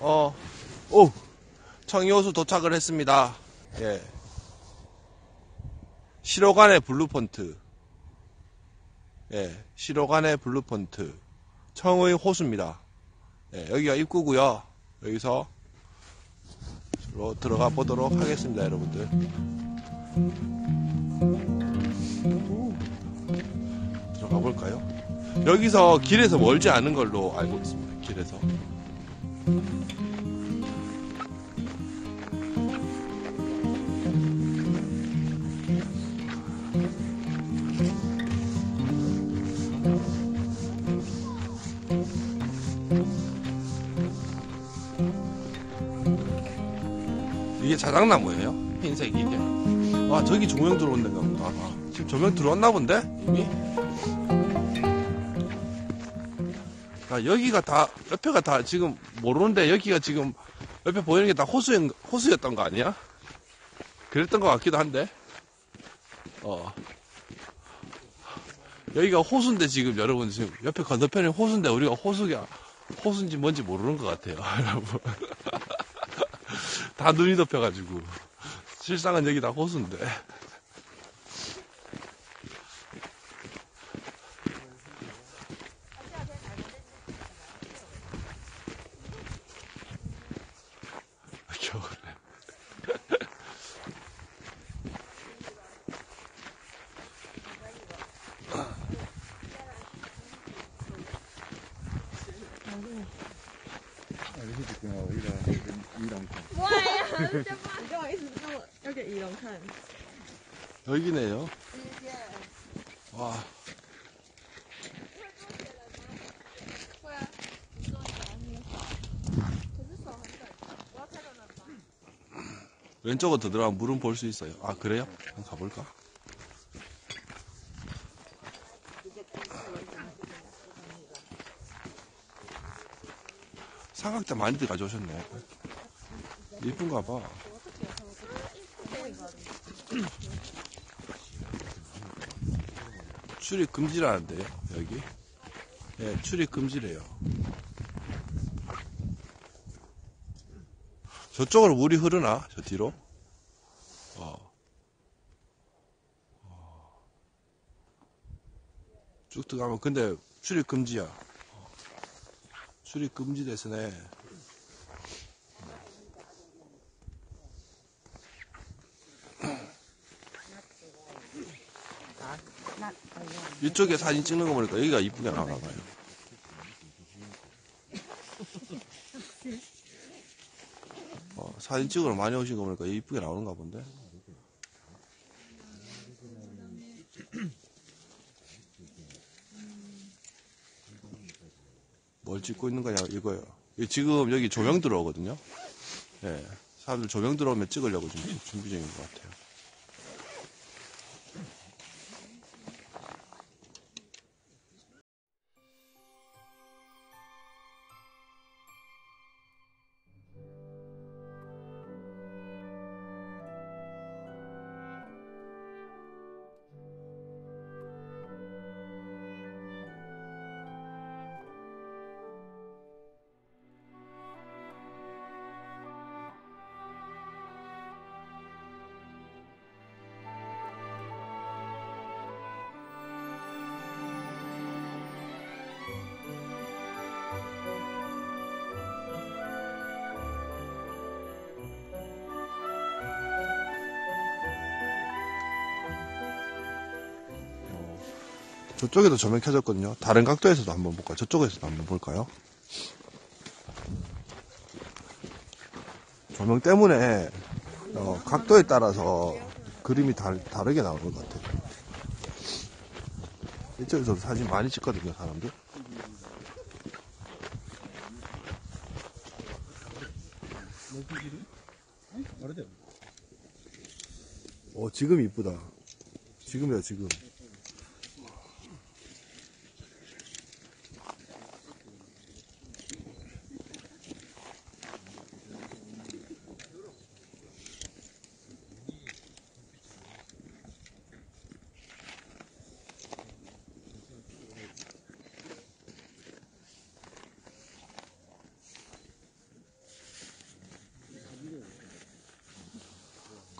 어, 오, 청이호수 도착을 했습니다. 예. 시로간의 블루 폰트. 예, 시로간의 블루 폰트. 청의 호수입니다. 예, 여기가 입구고요 여기서 로 들어가 보도록 하겠습니다, 여러분들. 들어가 볼까요? 여기서 길에서 멀지 않은 걸로 알고 있습니다. 길에서. 이게 자작나무예요? 흰색이 이게. 와 저기 조명 들어온 데가 보다. 아, 지금 조명 들어왔나 본데 이미. 아 여기가 다 옆에가 다 지금 모르는데 여기가 지금 옆에 보이는 게 다 호수 호수였던 거 아니야? 그랬던 것 같기도 한데. 어. 여기가 호수인데 지금 여러분 지금 옆에 건너편에 호수인데 우리가 호수가 호수인지 뭔지 모르는 것 같아요 여러분. 다 눈이 덮여가지고. 실상은 여기 다 호수인데. 이렇게 듣구나. 이랑, 이랑. 那我要给仪龙看。 여기네요 와 会啊，你说你要捏好，可是手很短，我要开到哪吧？ 왼쪽으로 더 들어가면 물은 볼 수 있어요 아 그래요? 한번 가볼까? 삼각대 많이들 가져오셨네 이쁜가 봐. 출입 금지라는데요 여기? 예 출입 금지래요. 저쪽으로 물이 흐르나? 저 뒤로? 어. 쭉 들어가면 근데 출입 금지야. 어. 출입 금지 됐으네 이쪽에 사진 찍는 거 보니까 여기가 이쁘게 나와나 봐요. 어, 사진 찍으러 많이 오신 거 보니까 이쁘게 나오는가 본데. 뭘 찍고 있는 거냐 이거요. 이게 지금 여기 조명 들어오거든요. 예. 사람들 조명 들어오면 찍으려고 지금 준비 중인 것 같아요. 저쪽에도 조명 켜졌거든요. 다른 각도에서도 한번 볼까요? 저쪽에서도 한번 볼까요? 조명 때문에 어, 각도에 따라서 그림이 다, 다르게 나오는 것 같아요. 이쪽에서도 사진 많이 찍거든요, 사람들. 어, 지금 이쁘다. 지금이야, 지금.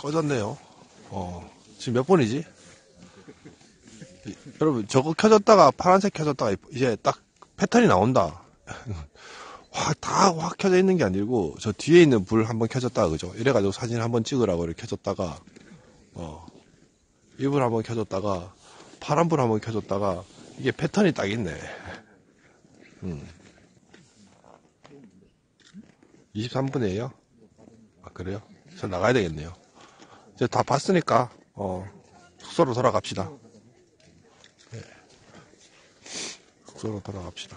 꺼졌네요. 어, 지금 몇 번이지? 이- 여러분, 저거 켜졌다가 파란색 켜졌다가 이제 딱 패턴이 나온다. 확, 다 확 켜져 있는 게 아니고, 저 뒤에 있는 불 한번 켜졌다가, 그죠? 이래가지고 사진 한번 찍으라고 이렇게 켜졌다가, 어, 이 불 한번 켜졌다가, 파란 불 한번 켜졌다가, 이게 패턴이 딱 있네. 음. 23분이에요? 아, 그래요? 저 나가야 되겠네요. 이제 다 봤으니까, 어, 숙소로 돌아갑시다. 네. 숙소로 돌아갑시다.